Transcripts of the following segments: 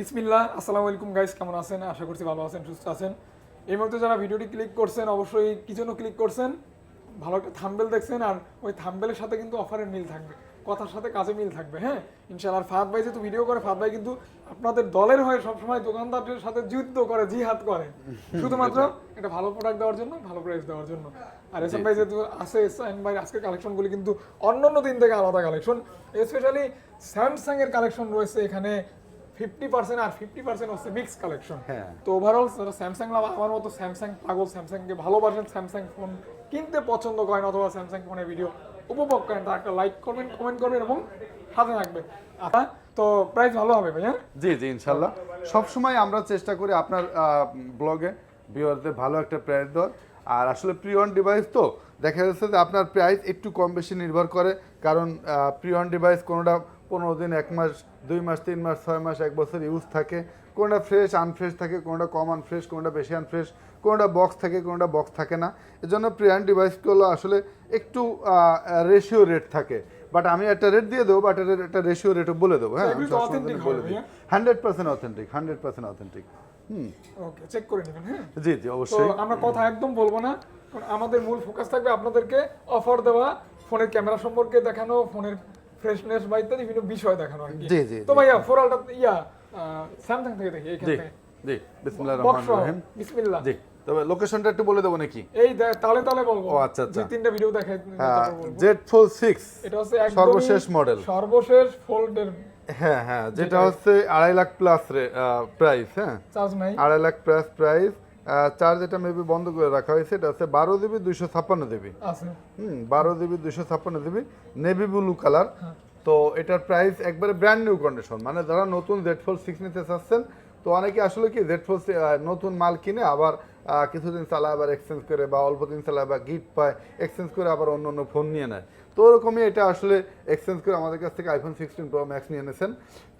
বিসমিল্লাহ আসসালামু আলাইকুম গাইস কেমন আছেন? আশা করছি ভালো আছেন সুস্থ আছেন। এই মুহূর্তে যারা ভিডিওটি ক্লিক করছেন অবশ্যই কি জন্য ক্লিক করছেন? ভালো একটা থাম্বেল দেখছেন আর ওই থাম্বেলের সাথে কিন্তু অফারের মিল থাকবে। কথার সাথে কাজে মিল থাকবে হ্যাঁ? ইনশাআল্লাহ আর ফাহাদ ভাই যেহেতু ভিডিও করে ফাহাদ ভাই কিন্তু আপনাদের দলের হয়ে সবসময় দোকানদারদের সাথে যুদ্ধ করে জিহাদ করে। শুধুমাত্র এটা ভালো প্রোডাক্ট দেওয়ার জন্য ভালো প্রাইস দেওয়ার জন্য। আর এসএম ভাই যেহেতু আছে এসএম ভাই আজকের কালেকশনগুলি কিন্তু অন্যান্য দিন থেকে আলাদা কালেকশন স্পেশালি স্যামসাং এর কালেকশন রয়েছে এখানে। ফিফটি পার্সেন্ট আর ফিফটি পার্সেন্ট হচ্ছে মিক্স কালেকশন হ্যাঁ। তো ওভারঅল স্যামসাং লাভ আমার মতো স্যামসাং পাগল স্যামসাংকে ভালোবাসেন স্যামসাং ফোন কিনতে পছন্দ করেন অথবা স্যামসাং ফোনের ভিডিও উপভোগ করেন তারা একটা লাইক করবেন কমেন্ট করবেন এবং সাথে থাকবেন। আচ্ছা তো প্রাইস ভালো হবে ভাই হ্যাঁ জি জি ইনশাল্লাহ। সবসময় আমরা চেষ্টা করি আপনার ব্লগে ভিউয়ারদের ভালো একটা প্রাইস দেওয়ার। আর আসলে প্রি অন ডিভাইস তো দেখা যাচ্ছে যে আপনার প্রাইস একটু কম বেশি নির্ভর করে কারণ প্রি অন ডিভাইস কোনোটা পনেরো দিন এক মাস দুই মাস তিন মাস ছয় মাস এক বছর ইউজ থাকে। কোনোটা ফ্রেশ আনফ্রেশ থাকে কোনোটা কম আনফ্রেশ কোনোটা বেশি আনফ্রেশ কোনোটা বক্স থাকে কোনোটা বক্স থাকে না। এর এজন্য প্রিয়ান ডিভাইসগুলো আসলে একটু রেশিও রেট থাকে। বাট আমি একটা রেট দিয়ে দেবো বাট একটা রেশিও রেটও বলে দেবো। হ্যাঁ বলে দিই। Hundred percent authentic hundred percent authentic হুম। ওকে চেক করে নেবেন হ্যাঁ? জি জি অবশ্যই। আমরা কথা একদম বলব না। আমাদের মূল ফোকাস থাকবে আপনাদেরকে অফার দেওয়া ফোনের ক্যামেরা সম্পর্কে দেখানো ফোনের ফ্রেশনেস বা ইত্যাদি বিভিন্ন বিষয় দেখানো আর কি। জি, জি, তো ভাইয়া ফোরালটা ইয়া স্যামসাং থেকে দেখি এখান জি থেকে। জি বিসমিল্লাহির রহমানির রহিম। বিসমিল্লাহ। জি তবে লোকেশনটা একটু বলে দেবো নাকি? এই দেখ তাহলে তাহলে বলব। ও, আচ্ছা, আচ্ছা। দুই তিনটা ভিডিও দেখে। জেড ফোর সিক্স এটা হচ্ছে একদমই সর্বশেষ মডেল সর্বশেষ ফোল্ডের হ্যাঁ হ্যাঁ যেটা হচ্ছে আড়াই লাখ প্লাস প্রাইস হ্যাঁ। চার্জ নাই। আড়াই লাখ প্লাস প্রাইস চার্জ এটা মেবি বন্ধ করে রাখা হয়েছে এটা হচ্ছে বারো জিবি দুইশো ছাপ্পান্ন জিবি আছে। হুম বারো জিবি দুইশো ছাপ্পান্ন জিবি নেভি ব্লু কালার। তো এটার প্রাইস একবারে ব্র্যান্ড নিউ কন্ডিশন মানে যারা নতুন জেড ফোর সিক্স নিতে চাচ্ছেন তো অনেকে আসলে কি জেড ফোর নতুন মাল কিনে আবার কিছুদিন চালায় আবার এক্সচেঞ্জ করে বা অল্প দিন চালায় বা গিফট পায় এক্সচেঞ্জ করে আবার অন্য অন্য ফোন নিয়ে নেয়। তো ওরকমই এটা আসলে এক্সচেঞ্জ করে আমাদের কাছ থেকে আইফোন সিক্সটিন প্রো ম্যাক্স নিয়ে এনেছেন।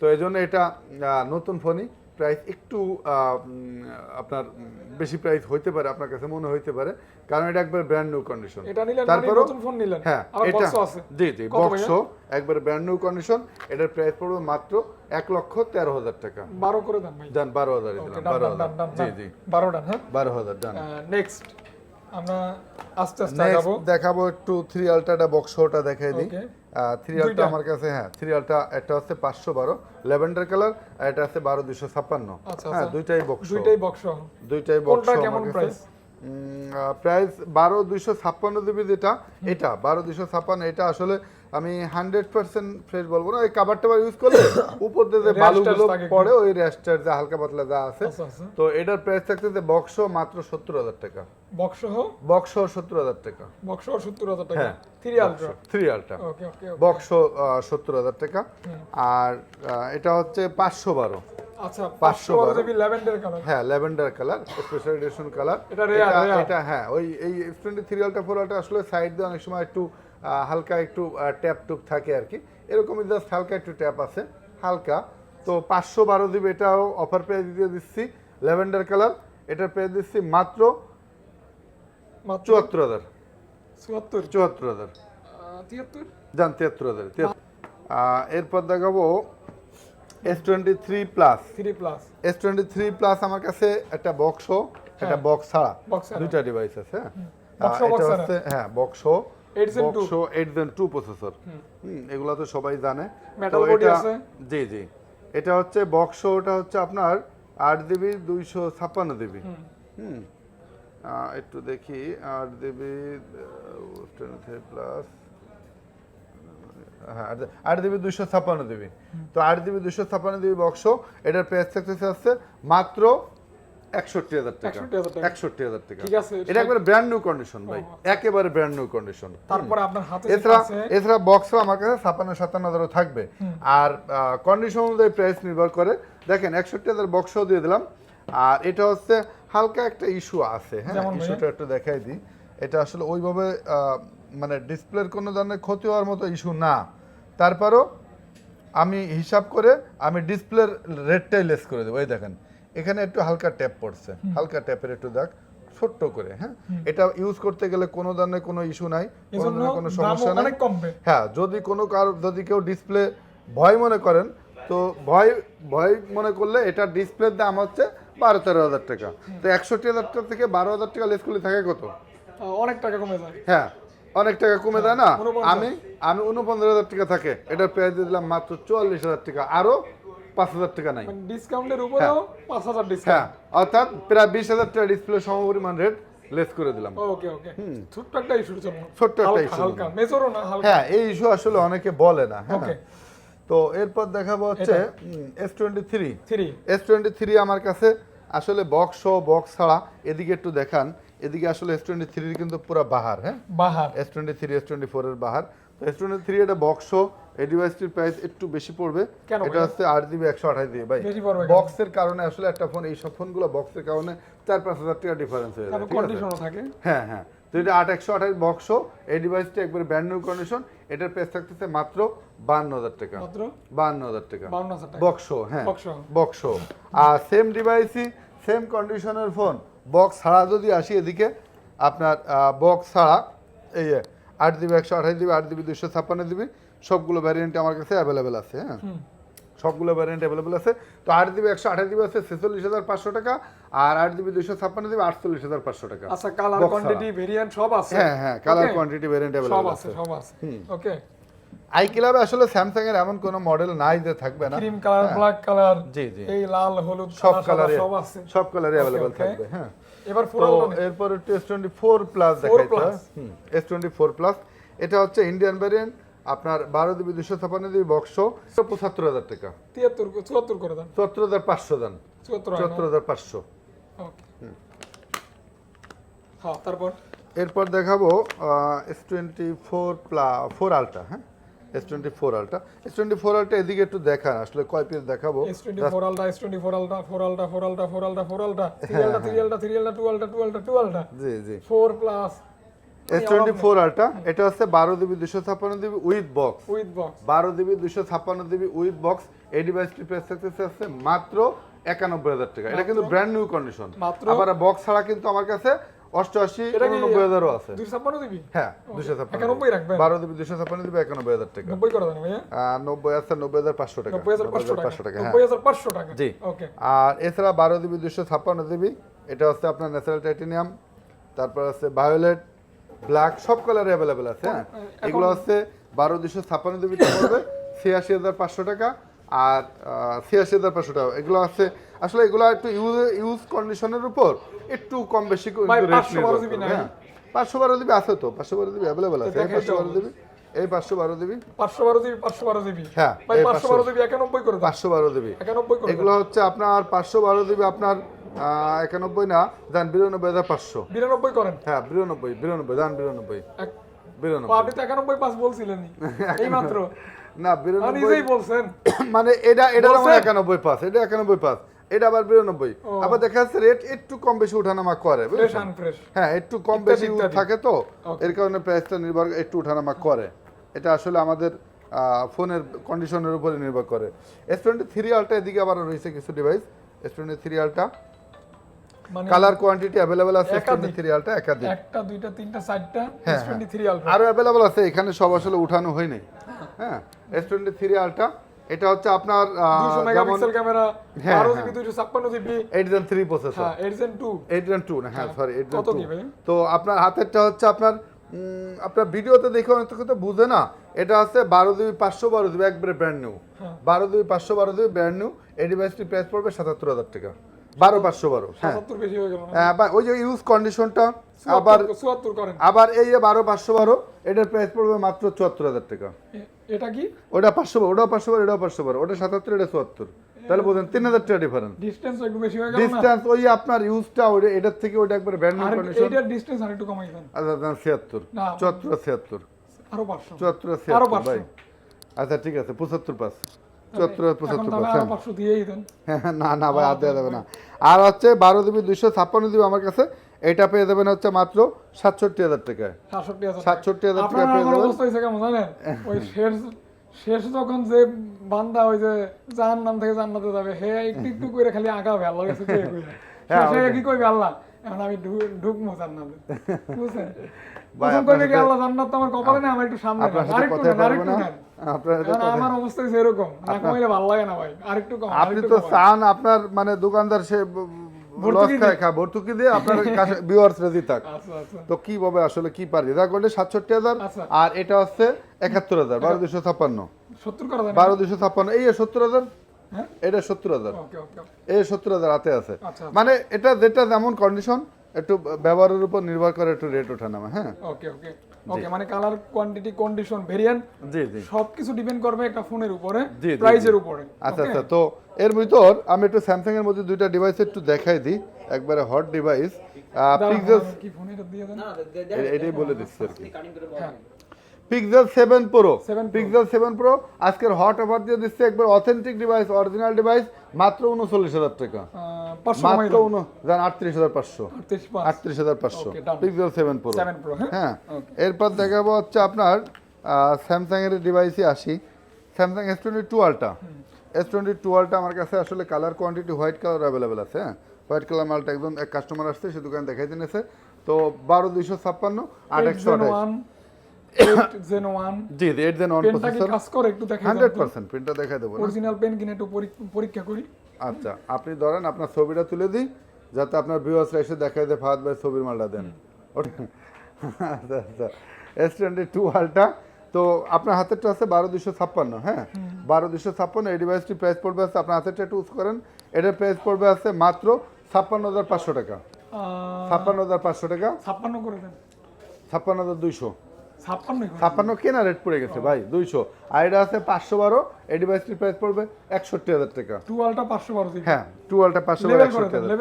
তো এই জন্য এটা নতুন ফোনই প্রাইস একটু আপনার বেশি প্রাইস হইতে পারে আপনার কাছে মনে হইতে পারে। কারণ এটা একবার ব্র্যান্ড নিউ কন্ডিশন এটা নিলেন তারপর নতুন ফোন নিলেন। হ্যাঁ এটা জি জি বক্স একবার ব্র্যান্ড নিউ কন্ডিশন এটার প্রাইস পড়বে মাত্র এক লক্ষ তেরো হাজার টাকা। বারো করে দেন ভাই দেন বারো হাজার। জি জি। বারো ডান হ্যাঁ? বারো হাজার ডান। নেক্সট আমরা আস্তে আস্তে দেখাবো দেখাবো একটু থ্রি আলটাটা বক্সটা দেখাই দিই। থ্রি আলট্রা আমার কাছে হ্যাঁ থ্রি আলট্রা একটা হচ্ছে পাঁচশো বারো ল্যাভেন্ডার কালার আর এটা আছে বারো দুশো ছাপ্পান্ন। আচ্ছা, হ্যাঁ আচ্ছা। দুইটাই বক্স দুইটাই বক্স দুইটাই বক্স কেমন প্রাইস প্রাইস বারো দুইশো ছাপ্পান্ন দেবে যেটা এটা বারো দুইশো ছাপ্পান্ন এটা আসলে আমি হান্ড্রেড পার্সেন্ট ফ্রেশ বলব না। ওই কাবার টাবার ইউজ করলে উপর দিয়ে বালুগুলো পড়ে ওই র্যাস্টার যা হালকা পাতলা যা আছে। আচ্ছা আচ্ছা। তো এটার প্রাইস থাকতেছে বক্স মাত্র সত্তর হাজার টাকা। বক্স বক্স সত্তর হাজার টাকা। বক্স সত্তর হাজার টাকা? হ্যাঁ থ্রি আলট্রা থ্রি আলটা ওকে ওকে বক্স সত্তর হাজার টাকা। আর এটা হচ্ছে পাঁচশো বারো। আচ্ছা 512 পাঁচশো ল্যাভেন্ডার কালার? হ্যাঁ lavender colour special edition colour. এটা হ্যাঁ ওই এই টোয়েন্টি থ্রি আলটা ফোর আলটা আসলে সাইড দিয়ে অনেক সময় একটু হালকা একটু ট্যাপ টুপ থাকে আর কি। এরকমই জাস্ট হালকা একটু ট্যাপ আছে হালকা। তো পাঁচশো বারো জিবি এটাও অফার প্রাইস দিয়ে দিচ্ছি ল্যাভেন্ডার কালার। এটার প্রাইস দিচ্ছি মাত্র চুয়াত্তর হাজার। চুয়াত্তর? চুয়াত্তর হাজার। তিয়াত্তর? যান তিয়াত্তর হাজার এরপর দেখাবো S twenty three plus three plus S twenty three plus আমার কাছে একটা বক্সও একটা বক্স ছাড়া দুইটা ডিভাইস আছে হ্যাঁ। এটা হচ্ছে হ্যাঁ box 8 Zen 2 box eight gen two processor এগুলো তো সবাই জানে আছে। জি জি। এটা হচ্ছে বক্স ওটা হচ্ছে আপনার আট জিবি দুইশো ছাপ্পান্ন জিবি হুম। একটু দেখি আট জিবি প্লাস হ্যাঁ আট- জিবি দুইশো ছাপ্পান্ন জিবি তো আট জিবি দুইশো ছাপ্পান্ন জিবি বক্স এটার প্রাইস থাকতেছে মাত্র একষট্টি হাজার টাকা। 61,000 টাকা। একষট্টি হাজার টাকা। ঠিক আছে, এটা একবারে ব্র্যান্ড নিউ কন্ডিশন ভাই। একেবারে ব্র্যান্ড নিউ কন্ডিশন তারপরে আপনার হাতে এছাড়া এছাড়া বক্সও আমার কাছে ছাপ্পান্ন সাতান্ন হাজারও থাকবে। আর কন্ডিশন অনুযায়ী প্রাইস নির্ভর করে। দেখেন একষট্টি হাজার বক্সও দিয়ে দিলাম। আর এটা হচ্ছে হালকা একটা ইস্যু আছে হ্যাঁ? ইস্যুটা একটু দেখাই দিই। এটা আসলে ওইভাবে মানে ডিসপ্লের কোনো ধরনের ক্ষতি হওয়ার মতো ইস্যু না। তারপরও আমি হিসাব করে আমি ডিসপ্লের রেটটাই লেস করে দেবো। এই দেখেন এখানে একটু হালকা ট্যাপ পড়ছে। হালকা ট্যাপের একটু দাগ ছোট্ট করে হ্যাঁ? এটা ইউজ করতে গেলে কোনো ধরনের কোনো ইস্যু নাই কোনো ধরনের কোনো সমস্যা নাই। হ্যাঁ যদি কোনো কারও যদি কেউ ডিসপ্লে ভয় মনে করেন তো ভয় ভয় মনে করলে এটা ডিসপ্লের দাম হচ্ছে বারো তেরো হাজার টাকা। তো একষট্টি হাজার টাকা থেকে বারো হাজার টাকা লেস করলে থাকে কত? অনেক টাকা কমে যায়। হ্যাঁ অনেক টাকা কমে যায় না? আমি আমি উনপঞ্চাশ হাজার টাকা থাকে এটার প্রাইস দিয়ে দিলাম মাত্র চুয়াল্লিশ হাজার টাকা। আরও পাঁচ হাজার টাকা নাই। ডিসকাউন্টের উপরেও পাঁচ হাজার হ্যাঁ ডিসকাউন্ট অর্থাৎ প্রায় বিশ হাজার টাকা ডিসপ্লে সমপরিমাণ রেট লেস করে দিলাম। ওকে ওকে ছোট্ট একটা ইস্যুর জন্য ছোট্ট একটা issue হালকা মেজরও না হালকা। হ্যাঁ এই ইস্যু আসলে অনেকে বলে না হ্যাঁ। তো এরপর দেখাবো হচ্ছে S twenty three S twenty three আমার কাছে আসলে বক্স বক্স ছাড়া এদিকে একটু দেখান। এদিকে আসলে এস টোয়েন্টি থ্রির কিন্তু পুরো বাহার হ্যাঁ। বাহার। S twenty three S twenty ফোরের বাহার। তো এস টোয়েন্টি থ্রি এটা বক্স এই ডিভাইসটির প্রাইস একটু বেশি পড়বে। এটা? হচ্ছে আট জিবি একশো আঠাশ জিবি ভাই? বক্সের কারণে আসলে একটা ফোন এই সব ফোনগুলো বক্সের কারণে চার পাঁচ হাজার টাকা ডিফারেন্স হয়ে থাকে। হ্যাঁ হ্যাঁ। তো এটা আট একশো আঠাশ বক্স এই ডিভাইসটি একবারে ব্র্যান্ড নিউ কন্ডিশন এটার প্রাইস থাকতেছে মাত্র বান্ন হাজার টাকা। মাত্র? বান্ন হাজার টাকা। বক্স হ্যাঁ। বক্স আর সেম ডিভাইসই সেম কন্ডিশনের ফোন বক্স ছাড়া যদি আসি এদিকে আপনার বক্স ছাড়া এই আট জিবি একশো আঠাশ জিবি আট জিবি দুশো ছাপ্পান্ন জিবি সবগুলো ভ্যারিয়েন্ট আমার কাছে অ্যাভেলেবেল আছে হ্যাঁ। সবগুলো ভ্যারিয়েন্ট অ্যাভেলেবেল আছে। তো আট জিবি একশো আঠাশ জিবি আছে ছেচল্লিশ হাজার পাঁচশো টাকা। আর আট জিবি দুশো ছাপ্পান্ন জিবি আটচল্লিশ হাজার পাঁচশো টাকা। আচ্ছা কালার কোয়ান্টিটি ভেরিয়েন্ট সব আছে? হ্যাঁ হ্যাঁ কালার কোয়ান্টিটি ভ্যারিয়েন্ট অ্যাভেলেবেল আছে। আছে সব আছে। ওকে আই ক্লাবে আসলে স্যামসাং এর এমন কোনো মডেল নাই যে থাকবে না। Cream colour black colour. জি, জি। এই লাল হলুদ সব কালারে সব আছে সব কালারে থাকবে হ্যাঁ। এবার এরপর প্লাস 4 দেখাইতে প্লাস এটা হচ্ছে ইন্ডিয়ান ভ্যারিয়েন্ট আপনার বারো জিবি দুশো ছাপান্ন জিবি বক্স পঁচাত্তর হাজার টাকা। তিয়াত্তর চুয়াত্তর করে দেন। চুয়াত্তর হাজার পাঁচশো দেন। চুয়াত্তর হাজার পাঁচশো। হ্যাঁ তারপর? এরপর দেখাবো S twenty four plus four ultra হ্যাঁ? S twenty four ultra S twenty four ultra এদিকে একটু দেখান আসলে কয় পিস দেখাবো? S twenty four ultra S twenty four ultra four ultra four ultra four ultra four ultra three ultra three ultra three ultra two ultra two ultra two ultra জি জি। Four plus S twenty four ultra এটা হচ্ছে বারো GB দুশো ছাপ্পান্ন GB with box. With box. বারো GB দুশো ছাপ্পান্ন GB with box. এই ডিভাইসটি প্রাইস থাকতেছে আছে মাত্র একানব্বই হাজার টাকা। এটা কিন্তু ব্র্যান্ড নিউ কন্ডিশন আবার বক্স ছাড়া কিন্তু আমার কাছে অষ্টআশি উননব্বই হাজারও আছে। দিবি? হ্যাঁ দুশো ছাপ্পান্ন একানব্বই বারো জিবি দুশো ছাপ্পান্ন জিবি একানব্বই হাজার টাকা। নব্বই নব্বই হাজার পাঁচশো টাকা। নব্বই হাজার পাঁচশো টাকা। পাঁচশো টাকা হ্যাঁ। পাঁচশো টাকা। জি। আর এছাড়া বারো জিবি দুশো ছাপ্পান্ন জিবি এটা হচ্ছে আপনার ন্যাচারাল টাইটেনিয়াম তারপর আছে ভায়োলেট ব্ল্যাক সব কালারে অ্যাভেলেবেল আছে হ্যাঁ? এগুলো হচ্ছে বারো দুশো ছাপ্পান্ন জিবিতে পড়বে ছিয়াশি হাজার পাঁচশো টাকা আর ছিয়াশি হাজার পাঁচশো টাকা। এগুলো আছে আসলে এগুলো একটু ইউজ ইউজ কন্ডিশনের উপর একটু কম বেশি করে ভাই, কিন্তু rate 512 নির্ভর জিবি করবে, নাই? হ্যাঁ? পাঁচশো বারো জিবি আছে তো পাঁচশো বারো জিবি অ্যাভেলেবেল আছে পাঁচশো বারো জিবি এই পাঁচশো বারো জিবি পাঁচশো বারো জিবি পাঁচশো বারো জিবি হ্যাঁ, পাঁচশো বারো জিবি একানব্বই করে পাঁচশো বারো জিবি একানব্বই করে এগুলো হচ্ছে আপনার পাঁচশো বারো জিবি আপনার একানব্বই না দেন বিরানব্বই হাজার পাঁচশো। বিরানব্বই করেন। হ্যাঁ বিরানব্বই বিরানব্বই দান বিরানব্বই। বিরানব্বই। আপনি তো একানব্বই পাস বলছিলেন এই মাত্র না বিরানব্বই নিজেই বলছেন। মানে এটা এটা একানব্বই পাস এটা একানব্বই পাস এটা আবার বিরানব্বই। আবার দেখা যাচ্ছে রেট একটু কম বেশি উঠানামা করে হ্যাঁ একটু কম বেশি থাকে তো এর কারণে প্রাইসটা নির্ভর একটু উঠানামা করে। এটা আসলে আমাদের ফোনের কন্ডিশনের উপরে নির্ভর করে। এস টোয়েন্টি থ্রি আলটা এদিকে আবার রয়েছে কিছু device S twenty three ultra colour quantity available আছে টোয়েন্টি একাধিক। একটা দুইটা তিনটা চারটা হ্যাঁ, এস টোয়েন্টি থ্রি আলট্রা আরও অ্যাভেলেবল আছে এখানে সব আসলে উঠানো হয়নি। হ্যাঁ এস টোয়েন্টি থ্রি আলটা এটা হচ্ছে আপনার দুইশো যেমন মেগাপিক্সেল ক্যামেরা হ্যাঁ, বারো হ্যাঁ। জিবি দুইশো ছাপ্পান্ন GB. Eight gen three processor হ্যাঁ eight gen two eight gen two না হ্যাঁ সরি এইট জেন কত টু কি ভাই? তো আপনার হাতেরটা হচ্ছে আপনার আপনার ভিডিওতে দেখে অনেক কথা বুঝে না। এটা হচ্ছে বারো দুই পাঁচশো বারো দুই একবারে ব্র্যান্ড নিউ হ্যাঁ। বারো দুই পাঁচশো বারো দুই ব্র্যান্ড নিউ এই ডিভাইসটি প্রাইস পড়বে সাতাত্তর হাজার টাকা। বারো পাঁচশো বারো হ্যাঁ। হয়ে হ্যাঁ, ওই যে ইউজ কন্ডিশনটা আবার আবার এই যে বারো পাঁচশো বারো এটার প্রাইস পড়বে মাত্র চুয়াত্তর হাজার টাকা। এটা কি? ওটা পাঁচশো বারো ওটাও পাঁচশো বারো এটাও পাঁচশো বারো ওটা সাতাত্তর এটা চুয়াত্তর। তাহলে বলছেন তিন হাজার টাকা ডিফারেন্স ডিস্টেন্স একটু বেশি হয়ে গেল ডিস্টেন্স ওই আপনার ইউজটা ওটা এটার থেকে ওটা একবারে ব্র্যান্ড আর কন্ডিশন এইটার ডিস্টেন্স আর একটু কমাই দেন। আচ্ছা ছিয়াত্তর। না। চুয়াত্তর ছিয়াত্তর। আরও পাঁচশো। চুয়াত্তর আরও ছিয়াত্তর পাঁচশো। ভাই। আচ্ছা ঠিক আছে পঁচাত্তর পাঁচ। চুয়াত্তর এখন পঁচাত্তর পাঁচ দিয়েই দেন। হ্যাঁ না না ভাই আর দেওয়া যাবে না। আর হচ্ছে বারো জিবি দুইশো ছাপ্পান্ন জিবি আমার কাছে। এটা পেয়ে যাবেন হচ্ছে মাত্র সাতষট্টি হাজার টাকায়। সাতষট্টি হাজার টাকা। পেয়ে আমার যাবেন। অবস্থা হয়েছে কেমন জানেন? ওই শেষ শেষ যখন যে বান্দা ওই যে জাহান নাম থেকে জান্নাতে যাবে হে একটু একটু করে খালি চেয়ে কইরা। হ্যাঁ, শেষে কি কইবে আল্লাহ? এখন আমি ঢুকবো জান্নাতে। বুঝছেন? ভালো আপনি তো চান আপনার মানে দোকানদার সে ভর্তুকি দিয়ে আপনার কাছে ভিউয়ার্স রাজি থাক। আচ্ছা আচ্ছা। তো কীভাবে আসলে কি পারি? এটা করলে সাতষট্টি হাজার আচ্ছা। আর এটা হচ্ছে একাত্তর হাজার বারো দুশো ছাপ্পান্ন? বারো দুশো ছাপ্পান্ন এই সত্তর হাজার? হ্যাঁ? এটা সত্তর হাজার। এই সত্তর হাজার হাতে আছে। মানে এটা যেটা যেমন কন্ডিশন একটু ব্যবহারের উপর নির্ভর করে একটু রেট ওঠানামা হ্যাঁ? Okay okay. ওকে মানে কালার কোয়ান্টিটি কন্ডিশন ভেরিয়েন্ট জি জি। সবকিছু ডিপেন্ড করবে একটা ফোনের উপরে প্রাইসের উপরে আচ্ছা আচ্ছা তো এর ভিতর আমি একটু স্যামসাং এর মধ্যে দুইটা ডিভাইস একটু দেখাই দিই। একবারে হট ডিভাইস পিক্সেল কি ফোন এটা দিয়ে দেন? এটাই বলে দিচ্ছি আর কি। Pixel seven pro 7 pixel seven pro আজকের হট অফার দিয়ে দিচ্ছে একবার অথেন্টিক ডিভাইস অরিজিনাল ডিভাইস মাত্র উনচল্লিশ হাজার টাকা। মাত্র আটত্রিশ হাজার পাঁচশো। আটত্রিশ হাজার পাঁচশো। পিক্সেল সেভেন প্রো হ্যাঁ? হ্যাঁ। এরপর দেখাবো হচ্ছে আপনার স্যামসাং এর ডিভাইসই আসি। Samsung S twenty two ultra S twenty two ultra আমার কাছে আসলে colour quantity white colour available আছে হ্যাঁ? হোয়াইট কালার মালটা একজন এক কাস্টমার আসছে সে দোকানে দেখাই দিনেছে তো বারো দুইশো ছাপ্পান্ন আট একশো আঠাশ। জেন ওয়ান জি এইট দেন অন পেনটা কি প্রসেসর কাজ করে একটু হান্ড্রেড পার্সেন্ট প্রিন্টটা দেখাই দেবো অরিজিনাল পেন কিনে একটু পরীক্ষা করি। আচ্ছা আপনি ধরেন আপনার ছবিটা তুলে দিই যাতে আপনার ভিউয়ার্সরা এসে দেখাই দেয় ফাহাদ ভাই ছবির মালটা দেন। আচ্ছা আচ্ছা। এস টোয়েন্টি টু আলটা তো আপনার হাতেরটা আছে বারো দুশো ছাপ্পান্ন হ্যাঁ? বারো দুশো ছাপ্পান্ন এই ডিভাইসটি প্রাইস পড়বে আছে আপনার হাতেরটা একটু ইউজ করেন। এটার প্রাইস পড়বে আছে মাত্র ছাপ্পান্ন হাজার পাঁচশো টাকা। ছাপ্পান্ন হাজার পাঁচশো টাকা। ছাপ্পান্ন করে দেন। ছাপ্পান্ন হাজার দুইশো। ছাপ্পান্ন কেনা রেট পড়ে গেছে ভাই দুইশো। আর এটা আছে পাঁচশো বারো এই ডিভাইসটির প্রাইস পড়বে একষট্টি হাজার টাকা। টুয়ালটা পাঁচশো বারো হ্যাঁ টুয়েলটা পাঁচশো বারো একষট্টি হাজার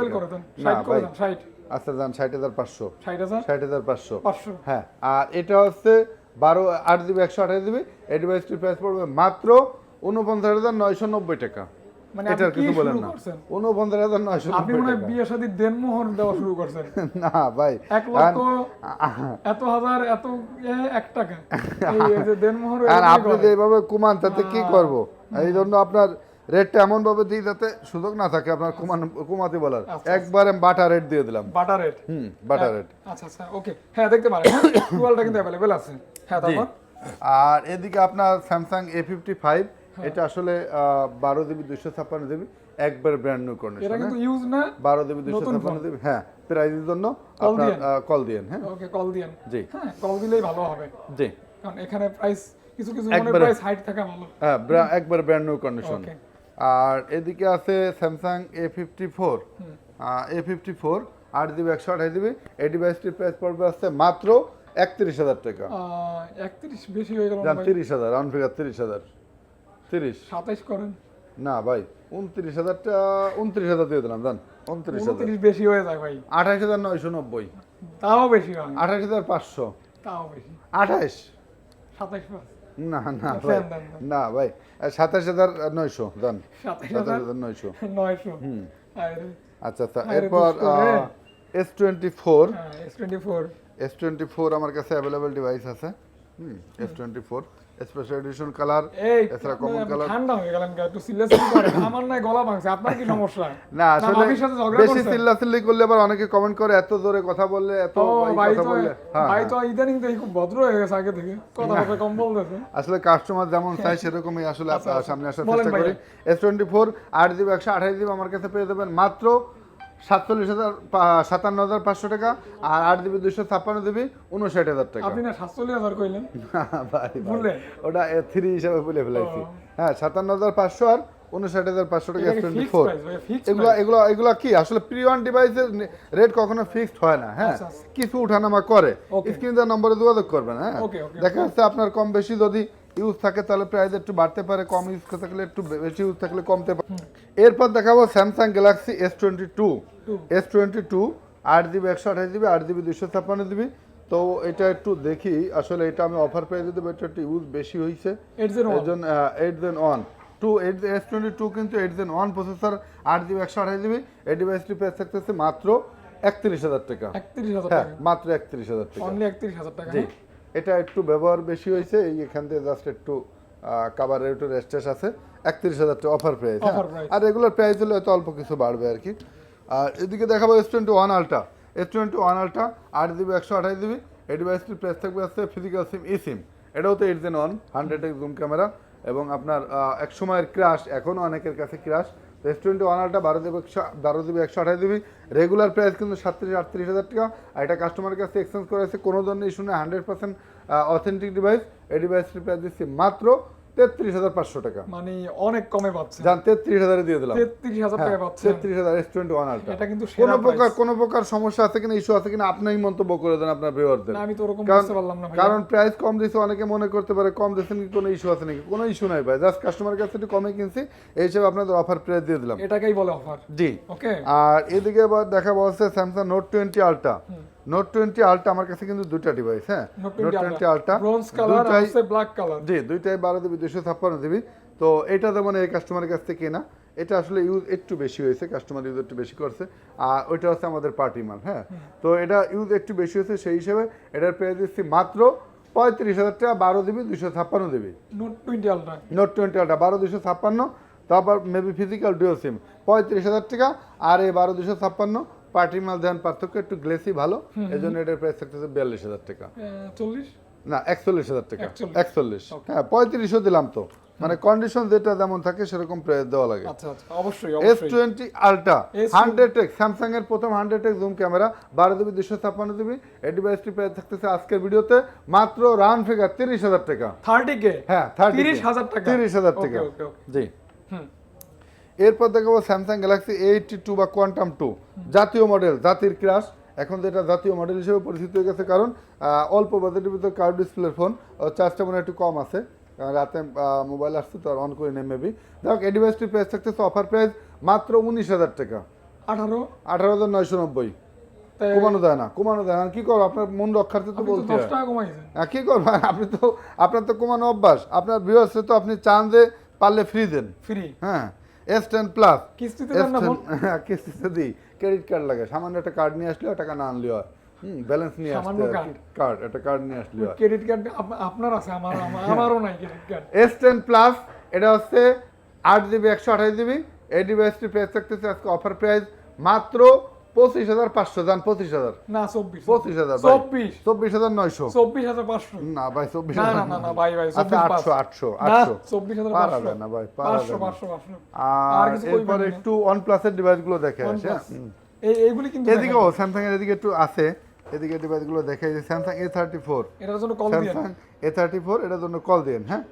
আচ্ছা যান ষাট হাজার পাঁচশো। ষাট হাজার? ষাট হাজার পাঁচশো। পাঁচশো। হ্যাঁ আর এটা হচ্ছে বারো আট জিবি একশো আঠাশ জিবি এই ডিভাইসটির প্রাইস পড়বে মাত্র উনপঞ্চাশ হাজার নয়শো নব্বই টাকা। মানে এটার কিছু বলেন না। উনপঞ্চাশ হাজার নয়শো আপনি মনে হয় বিয়ে শাদী দেনমোহর দেওয়া শুরু করছেন। না ভাই এক লক্ষ এত হাজার এত এক টাকা। এই এই যে দেনমোহর আর আপনি যে এইভাবে কুমান তাতে কি করব? এই জন্য আপনার রেটটা এমন ভাবে দিই যাতে সুযোগ না থাকে আপনার কুমান কুমাতে বলার। আচ্ছা, একবারে বাটা রেট দিয়ে দিলাম। বাটার রেট হুম বাটা রেট আচ্ছা আচ্ছা ওকে হ্যাঁ দেখতে পারেন। টুয়েলটা কিন্তু অ্যাভেলেবেল আছে। হ্যাঁ তারপর? আর এদিকে আপনার স্যামসাং এ ফিফটি ফাইভ হ্যাঁ। এটা আসলে বারো জিবি দুইশো ছাপ্পান্ন জিবি একবার ব্র্যান্ড নিউ এটা কিন্তু ইউজ না বারো দুইশো নতুন ছাপ্পান্ন জিবি হ্যাঁ প্রাইজের জন্য আপনার। কল দিয়েন হ্যাঁ? ওকে কল দিয়েন। জি। হ্যাঁ কল দিলেই ভালো হবে। জি। কারণ এখানে প্রাইস কিছু কিছু মনে প্রাইস হাইট থাকা ভালো হ্যাঁ একবার ব্র্যান্ড নিউ কন্ডিশন আর এদিকে আছে Samsung A fifty four A fifty four আট জিবি একশো আঠাশ জিবি এই ডিভাইসটির প্রাইস পড়বে আসছে মাত্র একত্রিশ হাজার টাকা। একত্রিশ বেশি হয়ে গেল তিরিশ হাজার রাউন্ড ফিগার তিরিশ হাজার। তিরিশ। সাতাইশ করেন। না ভাই উনত্রিশ হাজারটা উনত্রিশ হাজার দিয়ে দিলাম জান উনত্রিশ হাজার। বেশি হয়ে যায় ভাই। আঠাশ হাজার নয়শো নব্বই। তাও বেশি হয়। আঠাশ হাজার পাঁচশো। তাও বেশি। আঠাশ সাতাইশ পাঁচ। না না ভাই। না ভাই সাতাশ হাজার নয়শো জান সাতাশ হাজার নয়শো। নয়শো। আরে, আচ্ছা আচ্ছা এরপর। S twenty four S twenty four S twenty four আমার কাছে অ্যাভেলেবেল ডিভাইস আছে। হুম twenty four special edition colour এছাড়া কমন কালার ঠান্ডা হয়ে গেলেন একটু সিরিয়াসলি করেন আমার নাই গলা ভাঙছে আপনার কি সমস্যা? না আসলে মামির সাথে ঝগড়া বেশি চিল্লাচিল্লি করলে আবার অনেকে কমেন্ট করে এত জোরে কথা বললে এত কথা তো বললে। হ্যাঁ ভাই হ্যাঁ। তো ইদানিং তো খুব ভদ্র হয়ে গেছে আগে থেকে কথা কথা কম বলতেছে। আসলে কাস্টমার যেমন চাই সেরকমই আসলে আপনার। সামনে আসার চেষ্টা করি। এস টোয়েন্টি ফোর আট জিবি একশো আঠাশ জিবি আমার কাছে পেয়ে যাবেন। মাত্র সাতচল্লিশ হাজার সাতান্ন হাজার পাঁচশো টাকা আর আট জিবি দুশো ছাপ্পান্ন জিবি উনষাট হাজার টাকা। আপনি না সাতচল্লিশ হাজার কইলেন? ভাই, ওটা থ্রি হিসাবে বলে ফেলাইছি। হ্যাঁ সাতান্ন হাজার পাঁচশো আর উনষাট হাজার পাঁচশো টাকা কি টোয়েন্টি ফোর এগুলো এগুলো এগুলো কি? আসলে প্রি ওয়ান ডিভাইসের রেট কখনো ফিক্সড হয় না হ্যাঁ? আচ্ছা, আচ্ছা। কিছু উঠানামা করে. স্ক্রিন নম্বরে যোগাযোগ করবেন হ্যাঁ? দেখা যাচ্ছে আপনার কম বেশি যদি ইউজ থাকে তাহলে প্রাইস একটু বাড়তে পারে কম ইউজ থাকলে একটু বেশি ইউজ থাকলে কমতে পারে। এরপর দেখাবো Samsung Galaxy S twenty two S twenty two আট জিবি একশো আঠাশ জিবি আট জিবি দুশো ছাপ্পান্ন জিবি তো এটা একটু দেখি আসলে এটা আমি অফার প্রাইসে দেবো এটা একটু ইউজ বেশি হয়েছে eight gen one two eight S twenty two কিন্তু এইট জেন ওয়ান প্রসেসর আট জিবি একশো আঠাশ জিবি এই ডিভাইসটি প্রাইস থাকতেছে মাত্র একত্রিশ হাজার টাকা। একত্রিশ হাজার হ্যাঁ টাকা মাত্র একত্রিশ হাজার টাকা। একত্রিশ হাজার টাকা এটা একটু ব্যবহার বেশি হয়েছে এখান থেকে জাস্ট একটু কাভারের একটু রেস্টেস আছে একত্রিশ হাজার টাকা অফার প্রাইস আর রেগুলার প্রাইস হলে হয়তো অল্প কিছু বাড়বে আর কি। আর এদিকে দেখাবো S twenty one ultra S twenty one ultra আট জিবি একশো আঠাশ জিবি এই ডিভাইসটির প্রাইস থাকবে আছে ফিজিক্যাল সিম ই সিম এটাও তো eight gen one hundred X zoom camera এবং আপনার এক সময়ের ক্রাশ এখনও অনেকের কাছে ক্রাশ এস টোয়েন্টি বারো জিবি একশো, বারো জিবি একশো আঠাশ জিবি রেগুলার প্রাইস কিন্তু সাতত্রিশ, আটত্রিশ হাজার টাকা। আর এটা কাস্টমারের কাছে এক্সচেঞ্জ করেছে কোনো ধরনের ইস্যু নেই হান্ড্রেড পার্সেন্ট অথেন্টিক ডিভাইস এই ডিভাইসটির প্রাইস দিচ্ছি মাত্র তেত্রিশ হাজার পাঁচশো টাকা। মানে অনেক কমে পাচ্ছেন যান তেত্রিশ হাজারে দিয়ে দিলাম। তেত্রিশ হাজার টাকা পাচ্ছেন তেত্রিশ হাজার এস টোয়েন্টি ওয়ান এটা কিন্তু কোনো প্রকার। কোনো প্রকার সমস্যা আছে কিনা ইস্যু আছে কিনা আপনিই মন্তব্য করে দেন আপনার ভিউয়ারদের আমি তো ওরকম কারণ- বুঝতে পারলাম না কারণ প্রাইস কম দিয়েছে অনেকে মনে করতে পারে কম দিয়েছেন কি কোনো ইস্যু আছে নাকি? কোনো ইস্যু নাই ভাই জাস্ট কাস্টমার কাছে একটু কমে কিনছি এই হিসেবে আপনাদের অফার প্রাইস দিয়ে দিলাম। এটাকেই বলে অফার জি। ওকে আর এদিকে আবার দেখা বলছে Samsung note twenty ultra note twenty ultra আমার কাছে কিন্তু দুটা ডিভাইস হ্যাঁ? Note note twenty ultra bronze colour দুটাই আছে ব্ল্যাক কালার জি দুইটাই বারো দিবি দুশো ছাপ্পান্ন দিবি। তো এটা যেমন এই কাস্টমারের কাছ থেকে কেনা। এটা আসলে ইউজ একটু বেশি হয়েছে কাস্টমার ইউজ একটু বেশি করছে। আর ওইটা হচ্ছে আমাদের পার্টি মাল হ্যাঁ? তো এটা ইউজ একটু বেশি হয়েছে সেই হিসেবে এটার প্রাইস দিচ্ছি মাত্র পঁয়ত্রিশ হাজার টাকা বারো দিবি দুশো ছাপ্পান্ন দিবি। Note twenty ultra note twenty ultra বারো দুশো ছাপ্পান্ন। তারপর মেবি ফিজিক্যাল ডিও সিম পঁয়ত্রিশ হাজার টাকা আর এই বারো দুশো ছাপ্পান্ন পার্টি মাল দেন পার্থক্য একটু গ্লেসি ভালো এই জন্য এটার প্রাইস থাকতেছে বিয়াল্লিশ হাজার টাকা। চল্লিশ? না একচল্লিশ হাজার টাকা। একচল্লিশ। হ্যাঁ পঁয়ত্রিশও দিলাম তো। মানে কন্ডিশন যেটা যেমন থাকে সেরকম প্রাইস দেওয়া লাগে। আচ্ছা আচ্ছা অবশ্যই S twenty ultra S20 hundred X Samsung এর প্রথম হান্ড্রেড এক্স জুম ক্যামেরা বারো জিবি দুশো ছাপ্পান্ন জিবি এই ডিভাইসটি প্রাইস থাকতেছে আজকের ভিডিওতে মাত্র রান ফিগার তিরিশ হাজার টাকা। থার্টি কে হ্যাঁ তিরিশ হাজার টাকা? তিরিশ হাজার টাকা। জি। হুম। এরপর দেখাবো স্যামসাং গ্যালাক্সি এইটটি টু বা কোয়ান্টাম টু জাতীয় মডেল জাতির ক্রাশ এখন যেটা জাতীয় মডেল হিসেবে পরিচিত হয়ে গেছে কারণ অল্প বাজেটের ভিতর কার্ড ডিসপ্লের ফোন চার্জটা মনে একটু কম আছে। রাতে মোবাইল আসছে তো অন করে নেই মেবি যাই এই ডিভাইসটির প্রাইস থাকতেছে অফার প্রাইস মাত্র উনিশ হাজার টাকা। আঠারো? আঠারো হাজার নয়শো নব্বই। কমানো যায় না কমানো যায় না। কি করো আপনার মন রক্ষার্থে তো বলতে হয়। কি করবেন আপনি তো আপনার তো কমানো অভ্যাস। আপনার ভিউয়ার্সে তো আপনি চান যে পারলে ফ্রি দেন। ফ্রি হ্যাঁ। এস টেন প্লাস কিস্তিতে না কিস্তিতে দিই। ক্রেডিট কার্ড লাগে। সামান্য একটা কার্ড নিয়ে আসলে টাকা না আনলেও হয়। হুম ব্যালেন্স নিয়ে আসতে কার্ড একটা কার্ড নিয়ে আসলে হয়। ক্রেডিট কার্ড আপনার আছে আমার আমার- আমারও নাই ক্রেডিট কার্ড প্লাস এটা হচ্ছে আট জিবি একশো আঠাশ জিবি এই ডিভাইসটি প্রাইস থাকতেছে আজকে অফার প্রাইস মাত্র পঁচিশ হাজার পাঁচশো যান পঁচিশ হাজার। না চব্বিশ পঁচিশ হাজার চব্বিশ। চব্বিশ হাজার নয়শো। চব্বিশ হাজার পাঁচশো। না ভাই চব্বিশ না না না না ভাই ভাই আচ্ছা আটশো আটশো আটশো। চব্বিশ হাজার পারা যায় না ভাই পারা যায় পাঁচশো পাঁচশো। আর আর কিছু এরপর কইবেন না? একটু ওয়ান প্লাসের ডিভাইসগুলো দেখে আসে। এই এইগুলি কিন্তু এদিকেও স্যামসাং এর এদিকে একটু আছে। এদিকে ডিভাইসগুলো দেখে যে স্যামসাং এ থার্টি ফোর এটার জন্য call Samsung A thirty four এটার জন্য কল দিন হ্যাঁ?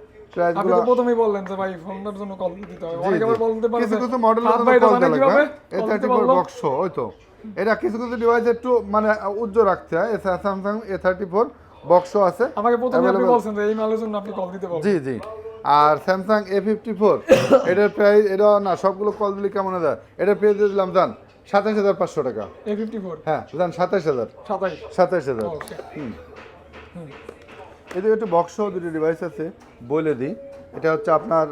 আপনি তো প্রথমেই বললেন যে ভাই ফোনটার জন্য কল দিতে হবে অনেকে আবার বলতে পারে কিছু কিছু ভাই কল কীভাবে লাগবে। এ থার্টি ফোর বক্স ওই তো। এটা কিছু কিছু ডিভাইস একটু মানে উজ্জ্বল রাখতে হয়। Samsung A thirty four box আছে। আমাকে প্রথমে আপনি বলছেন যে এই মালের জন্য আপনি কল দিতে পারবেন। জি জি। আর স্যামসাং এ ফিফটি ফোর এটার প্রাইস এটা না সবগুলো কল দিলে কেমন হয় এটার প্রাইস দিয়ে দিলাম জান সাতাশ হাজার পাঁচশো টাকা। এ ফিফটি ফোর হ্যাঁ জান সাতাশ হাজার। সাতাইশ? সাতাশ হাজার। হুম। এদিকে একটু বক্স দুটি ডিভাইস আছে বলে দিই। এটা হচ্ছে আপনার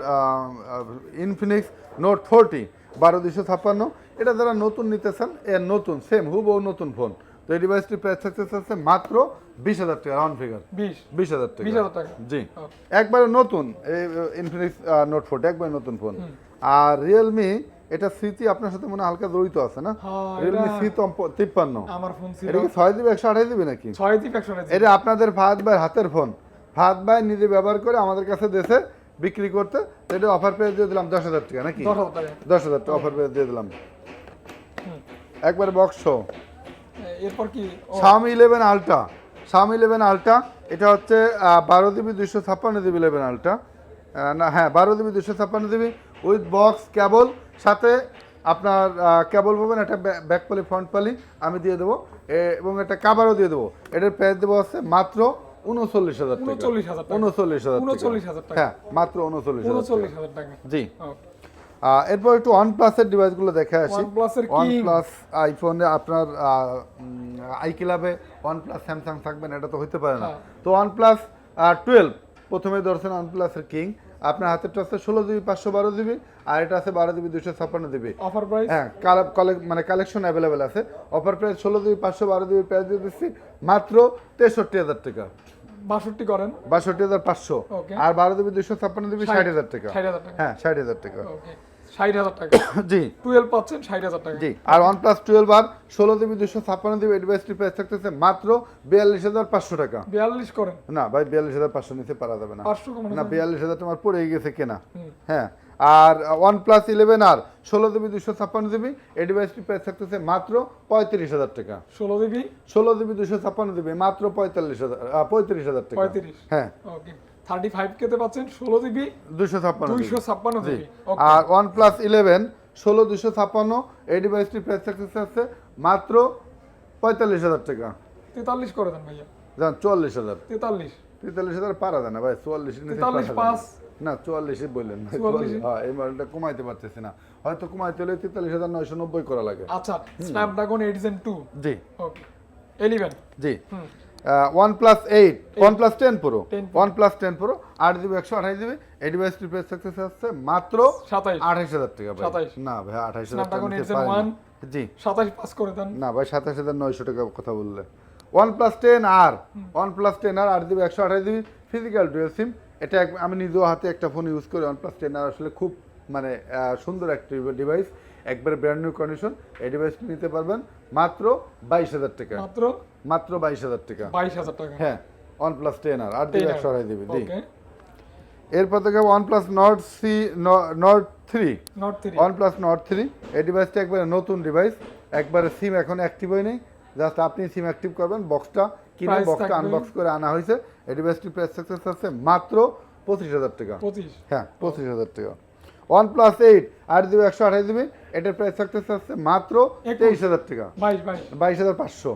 ইনফিনিক্স নোট ফোরটি বারো দুশো ছাপ্পান্ন। এটা যারা নতুন নিতেছেন এর নতুন সেম হুবহু নতুন ফোন তো এই ডিভাইসটি প্রাইস থাকতেছে মাত্র বিশ হাজার টাকা রাউন্ড ফিগার বিশ। বিশ হাজার টাকা। বিশ হাজার টাকা। জি। একবারে নতুন ইনফিনিক্স নোট ফোরটি একবারে নতুন ফোন আর রিয়েলমি এটা স্মৃতি আপনার সাথে মনে হয় হালকা জড়িত আছে না? হ্যাঁ, রিয়েলমি এটা- সি তিপ্পান্ন। আমার ফোন এটা কি ছয় জিবি একশো আঠাশ জিবি নাকি? ছয় দ্বীপ একশো এটা আপনাদের ফাহাদ ভাই হাতের ফোন ফাহাদ ভাই নিজে ব্যবহার করে আমাদের কাছে দেশে বিক্রি করতে এটা অফার পেয়ে দিয়ে দিলাম দশ হাজার টাকা নাকি? দশ হাজার টাকা। অফার পেয়ে দিয়ে দিলাম। একবার বক্স এরপর কি? Xiaomi eleven ultra Xiaomi eleven ultra এটা হচ্ছে বারো জিবি দুশো ছাপ্পান্ন জিবি ইলেভেন আলট্রা না হ্যাঁ বারো দিবি দুশো ছাপ্পান্ন দিবি উইথ বক্স কেবল সাথে আপনার কেবল পাবেন একটা ব্যাক পালি ফ্রন্ট পালি আমি দিয়ে দেবো। এবং একটা কাবারও দিয়ে দেবো। এটার প্রাইস দেবো হচ্ছে মাত্র উনচল্লিশ হাজার টাকা। উনচল্লিশ হাজার উনচল্লিশ হাজার টাকা। উনচল্লিশ হাজার টাকা। হ্যাঁ মাত্র উনচল্লিশ উনচল্লিশ হাজার টাকা। জি। এরপর একটু ওয়ান প্লাসের ডিভাইসগুলো দেখে আসি। ওয়ান প্লাস আইফোনে আপনার আই ক্লাবে ওয়ান প্লাস স্যামসাং থাকবেন এটা তো হতে পারে না। হ্যাঁ। তো ওয়ান প্লাস টুয়েলভ প্রথমে ধরছেন ওয়ান প্লাসের কিং আপনার হাতেরটা আছে ষোলো জিবি পাঁচশো বারো জিবি আর এটা আছে বারো জিবি দুশো ছাপ্পান্ন জিবি। অফার প্রাইস হ্যাঁ মানে কালেকশন অ্যাভেলেবেল আছে। অফার প্রাইস ষোলো জিবি পাঁচশো বারো জিবি প্রাইস দিয়ে দিচ্ছি মাত্র তেষট্টি হাজার টাকা। বাষট্টি করেন। বাষট্টি হাজার পাঁচশো। আর বারো জিবি দুশো ছাপ্পান্ন জিবি ষাট হাজার টাকা। হ্যাঁ ষাট হাজার টাকা। ষাট হাজার টাকা। জি। টুয়েলভ পাচ্ছেন ষাট হাজার টাকা। জি। আর ওয়ান প্লাস টুয়েলভ আর ষোলো জিবি দুশো ছাপ্পান্ন জিবি ডিভাইসটি প্রাইস থাকতেছে মাত্র বিয়াল্লিশ হাজার পাঁচশো টাকা। বিয়াল্লিশ করেন। না ভাই বিয়াল্লিশ হাজার পাঁচশো নিতে পারা যাবে না। পাঁচশো না বিয়াল্লিশ হাজার তোমার পড়ে গেছে কেনা। হ্যাঁ। আর ওয়ান প্লাস ইলেভেন আর ষোলো জিবি দুশো ছাপ্পান্ন জিবি এই ডিভাইসটি প্রাইস থাকতেছে মাত্র পঁয়ত্রিশ হাজার টাকা। ষোলো জিবি? ষোলো জিবি দুশো ছাপ্পান্ন জিবি মাত্র পঁয়তাল্লিশ হাজার পঁয়ত্রিশ হাজার টাকা। হ্যাঁ। ওকে থার্টি ফাইভ কেতে পাচ্ছেন? ষোলো জিবি দুশো ছাপ্পান্ন দুইশো ছাপ্পান্ন জিবি আর ওয়ান প্লাস ইলেভেন ষোলো দুশো ছাপ্পান্ন এই ডিভাইসটি প্রাইস থাকতেছে আছে মাত্র পঁয়তাল্লিশ হাজার টাকা। তেতাল্লিশ করে দেন ভাইয়া। যান চুয়াল্লিশ হাজার। তেতাল্লিশ। তেতাল্লিশ হাজার পারা যায় না ভাই চুয়াল্লিশ তেতাল্লিশ পাঁচ। না চুয়াল্লিশই বললেন? হ্যাঁ এই মডেলটা কমাইতে পারতেছি না। হয়তো কমাইতে হলে তেতাল্লিশ হাজার নয়শো নব্বই করা লাগে। আচ্ছা স্ন্যাপড্রাগন এইট জেন টু জি। ওকে এলিভেন জি। হুম। OnePlus eight OnePlus ten pro 10 OnePlus ten pro আট জিবি একশো আঠাশ জিবি এই ডিভাইসটির প্রাইস থাকতেছে হচ্ছে মাত্র আঠাইশ হাজার টাকা ভাই। না ভাই আঠাইশ হাজার টাকা Snapdragon নিতে 8 Gen পারি না। 1 জি। সাতাইশ পাস করে দেন। না ভাই সাতাশ হাজার নয়শো টাকা কথা বললে। OnePlus ten R OnePlus ten R আট জিবি একশো আঠাশ জিবি ফিজিক্যাল ডুয়েল সিম এটা আমি নিজেও হাতে একটা ফোন ইউজ করি ওয়ান প্লাস টেন আর আসলে খুব মানে সুন্দর একটা ডিভাইস একবারে ব্র্যান্ড নিউ কন্ডিশন এই ডিভাইসটি নিতে পারবেন মাত্র বাইশ হাজার টাকা। মাত্র? মাত্র বাইশ হাজার টাকা। বাইশ হাজার টাকা। হ্যাঁ ওয়ান প্লাস টেন আর আট জিবি একশো জিবি জি এরপর থেকে OnePlus Nord CE Nord three OnePlus Nord three এই ডিভাইসটা একবারে নতুন ডিভাইস একবারে সিম এখন অ্যাক্টিভ হয়নি। জাস্ট আপনি সিম অ্যাক্টিভ করবেন বক্সটা কিনে বক্সটা আনবক্স করে আনা হয়েছে। এই ডিভাইসটির প্রাইস সাকসেস আছে মাত্র পঁচিশ হাজার টাকা। পঁচিশ। হ্যাঁ পঁচিশ হাজার টাকা। ওয়ান প্লাস এইট আট জিবি একশো আঠাশ জিবি এটার প্রাইস সাকসেস আছে মাত্র তেইশ হাজার টাকা। বাইশ হাজার পাঁচশো।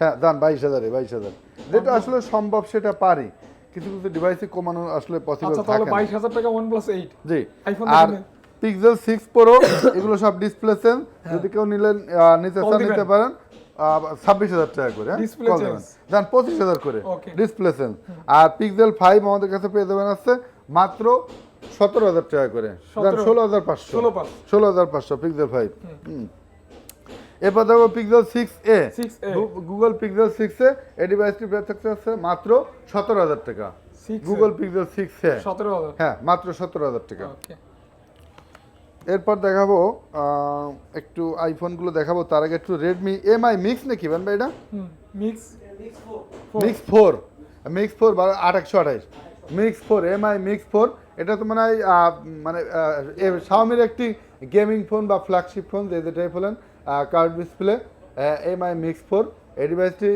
হ্যাঁ দান বাইশ হাজারে বাইশ হাজার। যেটা আসলে সম্ভব সেটা পারি। কিছু কিছু ডিভাইসে কমানো আসলে পসিবল আচ্ছা তাহলে থাকে না। বাইশ হাজার টাকা ওয়ান প্লাস এইট। জি। আর পিক্সেল সিক্স প্রো এগুলো সব ডিসপ্লে চেঞ্জ যদি কেউ নিলেন আহ, নিতে চান নিতে পারেন ছাব্বিশ হাজার টাকা করে change? যান পঁচিশ হাজার করে. ডিসপ্লে চেঞ্জ আর পিক্সেল ফাইভ আমাদের কাছে পেয়ে যাবেন আছে মাত্র সতেরো হাজার টাকা করে। ষোলো হাজার পাঁচশো। ষোলো হাজার পাঁচশো পিক্সেল ফাইভ এরপর দেখো pixel six A Google pixel six A এই ডিভাইসটি মাত্র সতেরো হাজার টাকা। গুগল পিক্সেল সিক্স এ সতেরো হ্যাঁ মাত্র সতেরো হাজার টাকা। এরপর দেখাবো একটু আইফোনগুলো দেখাবো তার আগে একটু রেডমি এমআই মিক্স নাকি ভাই এটা? Mix mix four mix four আট একশো আঠাইশ mix four MI mix four এটা তো মানে মানে শাওমির একটি গেমিং ফোন বা ফ্ল্যাগশিপ ফোন যে যেটাই বলেন curved display MI mix four এই ডিভাইসটি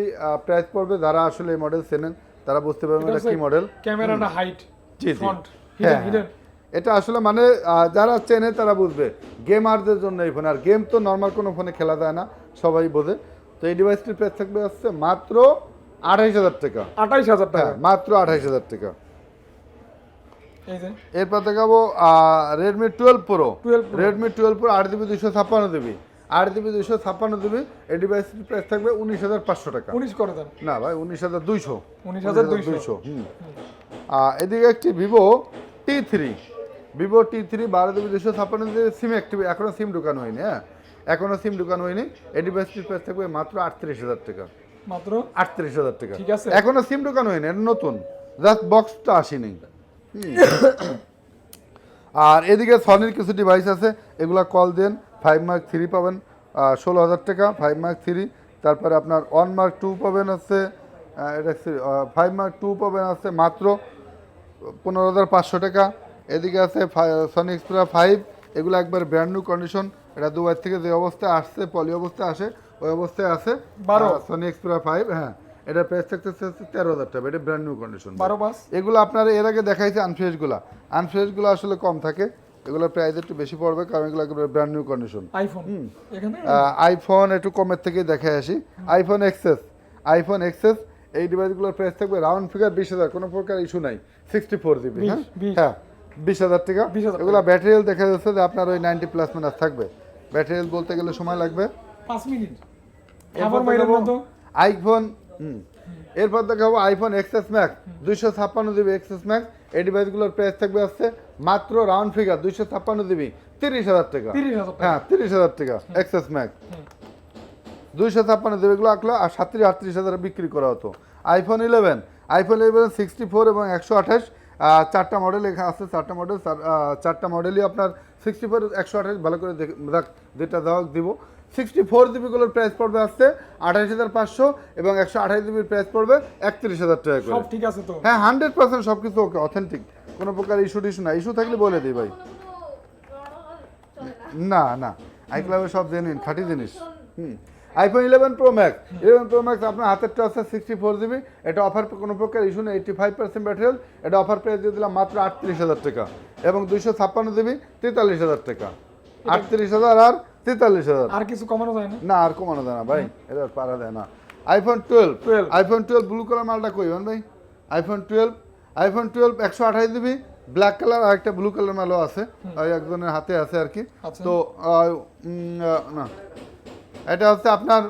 প্রাইস পড়বে যারা আসলে এই মডেল চেনেন তারা বুঝতে পারবেন এটা কি মডেল ক্যামেরাটা হাইট জি, হ্যাঁ, হিডেন এটা আসলে মানে যারা চেনে তারা বুঝবে গেমারদের জন্য এই ফোন আর গেম তো নর্মাল কোনো ফোনে খেলা যায় না সবাই বোঝে। তো এই ডিভাইসটির প্রাইস থাকবে হচ্ছে মাত্র আঠাইশ হাজার টাকা। আঠাইশ হাজার টাকা। হ্যাঁ মাত্র আঠাইশ হাজার টাকা। এরপর দেখাবো Redmi twelve pro 12 Redmi twelve pro আট জিবি দুশো ছাপ্পান্ন জিবি আট জিবি দুশো ছাপ্পান্ন জিবি এই ডিভাইসটির প্রাইস থাকবে উনিশ হাজার পাঁচশো টাকা। উনিশ করে দেন। না ভাই উনিশ হাজার দুইশো। উনিশ হাজার দুইশো। হুম। এদিকে একটি Vivo T three Vivo T three বারো জিবি দুশো ছাপ্পান্ন জিবি সিম অ্যাক্টিভ এখনও সিম ঢুকানো হয়নি হ্যাঁ? এখনও সিম ঢুকানো হয়নি। এই ডিভাইসটির প্রাইস থাকবে মাত্র আটত্রিশ হাজার টাকা। মাত্র? আটত্রিশ হাজার টাকা। ঠিক আছে। এখনও সিম ঢুকানো হয়নি এটা নতুন। জাস্ট বক্সটা আসেনি। আর এদিকে সনির কিছু ডিভাইস আছে এগুলা কল দেন ফাইভ মার্ক থ্রি পাবেন ষোলো হাজার টাকা ফাইভ মার্ক থ্রি তারপরে আপনার ওয়ান মার্ক টু পাবেন আছে এটা ফাইভ মার্ক টু পাবেন আছে মাত্র পনেরো হাজার পাঁচশো টাকা। এদিকে আছে সনি এক্সপ্রা ফাইভ এগুলো একবার ব্র্যান্ড নিউ কন্ডিশন এটা দুবাই থেকে যে অবস্থায় আসছে পলি অবস্থায় আসে ওই অবস্থায় আছে। বারো। সনি এক্সপ্রা ফাইভ হ্যাঁ। এটা প্রাইস থাকতেছে হচ্ছে তেরো হাজার টাকা এটা ব্র্যান্ড নিউ কন্ডিশন বারো পাঁচ এগুলো আপনার এর আগে দেখাইছে আনফ্রেশগুলো আনফ্রেশগুলো আসলে কম থাকে এগুলোর প্রাইস একটু বেশি পড়বে কারণ এগুলো একেবারে brand new condition iPhone iPhone একটু কমের থেকেই দেখে আসি। আইফোন এক্সেস আইফোন এক্সেস এই ডিভাইসগুলোর প্রাইস থাকবে রাউন্ড ফিগার বিশ হাজার কোনো প্রকার ইস্যু নাই। সিক্সটি ফোর জিবি হ্যাঁ? হ্যাঁ বিশ হাজার টাকা। 20,000 এগুলো ব্যাটারি দেখা যাচ্ছে যে আপনার ওই নাইনটি প্লাস মিনার থাকবে। ব্যাটারি বলতে গেলে সময় লাগবে। পাঁচ মিনিট। আইফোন এরপর দেখাবো আইফোন এক্সএস ম্যাক্স দুইশো ছাপ্পান্ন জিবি এক্সএস ম্যাক্স এই ডিভাইসগুলোর প্রাইস থাকবে আসছে মাত্র রাউন্ড ফিগার দুইশো ছাপ্পান্ন জিবি তিরিশ হাজার টাকা। হ্যাঁ তিরিশ হাজার টাকা এক্সএস ম্যাক্স দুইশো ছাপ্পান্ন জিবি এগুলো আঁকলো আর সাতত্রিশ আটত্রিশ হাজারে বিক্রি করা হতো। IPhone eleven iPhone eleven sixty four এবং একশো আঠাশ। চারটা মডেল এখানে আছে চারটা মডেল চারটা মডেলই আপনার সিক্সটি ফোর একশো আঠাশ ভালো করে দেখ যেটা দেওয়া দিব। সিক্সটি ফোর জিবিগুলোর প্রাইস পড়বে আসতে আঠাশ হাজার পাঁচশো এবং একশো আঠাশ জিবির প্রাইস পড়বে একত্রিশ হাজার টাকা করে। ঠিক আছে তো? হ্যাঁ হান্ড্রেড পার্সেন্ট সব কিছু ওকে অথেন্টিক কোনো প্রকার ইস্যু টিস্যু না ইস্যু থাকলে বলে দিই ভাই। না না। আইক্লাবে সব জেনুইন খাঁটি জিনিস। হুম। IPhone eleven pro max eleven pro max আপনার হাতেরটা আছে সিক্সটি ফোর জিবি এটা অফার কোনো প্রকার ইস্যু নেই। এইটি ফাইভ পার্সেন্ট ব্যাটারি এটা অফার প্রাইস দিয়ে দিলাম মাত্র আটত্রিশ হাজার টাকা। এবং দুইশো ছাপ্পান্ন জিবি তেতাল্লিশ হাজার টাকা। আটত্রিশ হাজার আর তেতাল্লিশ হাজার। আর কিছু কমানো যায় না? না আর কমানো যায় না ভাই। এটা পারা যায় না। IPhone twelve 12 iPhone twelve blue colour মালটা কই ভাই? আইফোন টুয়েলভ আইফোন টুয়েলভ একশো আঠাশ জিবি ব্ল্যাক কালার আর একটা ব্লু কালার মালও আছে। একজনের হাতে আছে আর কি। আচ্ছা। তো না। এটা হচ্ছে আপনার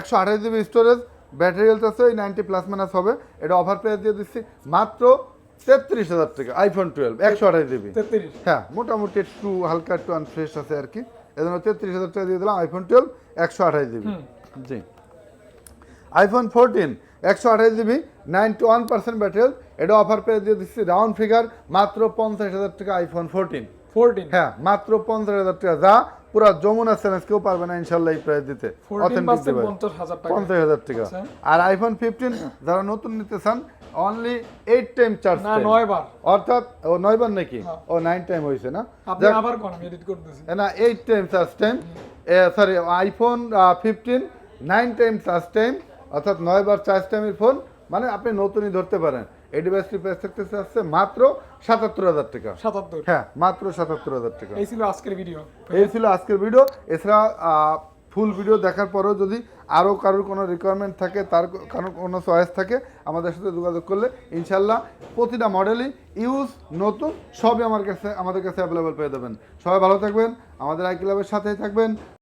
একশো আঠাশ জিবি স্টোরেজ ব্যাটারি হেলথ আছে ওই নাইনটি প্লাস মাইনাস হবে। এটা অফার প্রাইস দিয়ে দিচ্ছি মাত্র তেত্রিশ হাজার টাকা আইফোন টুয়েলভ একশো আঠাশ জিবি হ্যাঁ মোটামুটি একটু হালকা একটু আনফ্রেশ আছে আর কি। এজন্য তেত্রিশ হাজার টাকা দিয়ে দিলাম আইফোন টুয়েলভ একশো আঠাশ জিবি জি। আইফোন ফোরটিন একশো আঠাশ GB ninety one percent battery এটা অফার পেয়ে দিয়ে দিচ্ছি রাউন্ড ফিগার মাত্র পঞ্চাশ হাজার টাকা আইফোন ফোরটিন ফোরটিন হ্যাঁ মাত্র পঞ্চাশ হাজার টাকা। যা পুরো যমুনা চ্যালেঞ্জ কেউ পারবে না ইনশাল্লাহ এই প্রাইস দিতে। হাজার টাকা। পঞ্চাশ হাজার টাকা। আচ্ছা। আর আইফোন ফিফটিন যারা নতুন নিতে চান অনলি টাইম চার্জ না নয় বার। অর্থাৎ ও নয় বার নাকি? হ্যাঁ। ও টাইম না? আপনি আবার কোন আমি এডিট করতেছি। না time charge time sorry iPhone fifteen nine time charge time অর্থাৎ নয় বার চার্জ টাইমের ফোন মানে আপনি নতুনই ধরতে পারেন। এই ডিভাইসটি প্রাইস আসছে মাত্র সাতাত্তর হাজার টাকা। সাতাত্তর? হ্যাঁ মাত্র সাতাত্তর হাজার টাকা। এই ছিল আজকের ভিডিও এই ছিল আজকের ভিডিও এছাড়া ফুল ভিডিও দেখার পরেও যদি আরও কারোর কোনো রিকোয়ারমেন্ট থাকে, তার কারোর কোনো চয়েস থাকে, আমাদের সাথে যোগাযোগ করলে ইনশাল্লাহ প্রতিটা মডেলই ইউজ নতুন, সবই আমার কাছে, আমাদের কাছে অ্যাভেলেবেল পেয়ে দেবেন সবাই ভালো থাকবেন, আমাদের আই ক্লাবের সাথেই থাকবেন।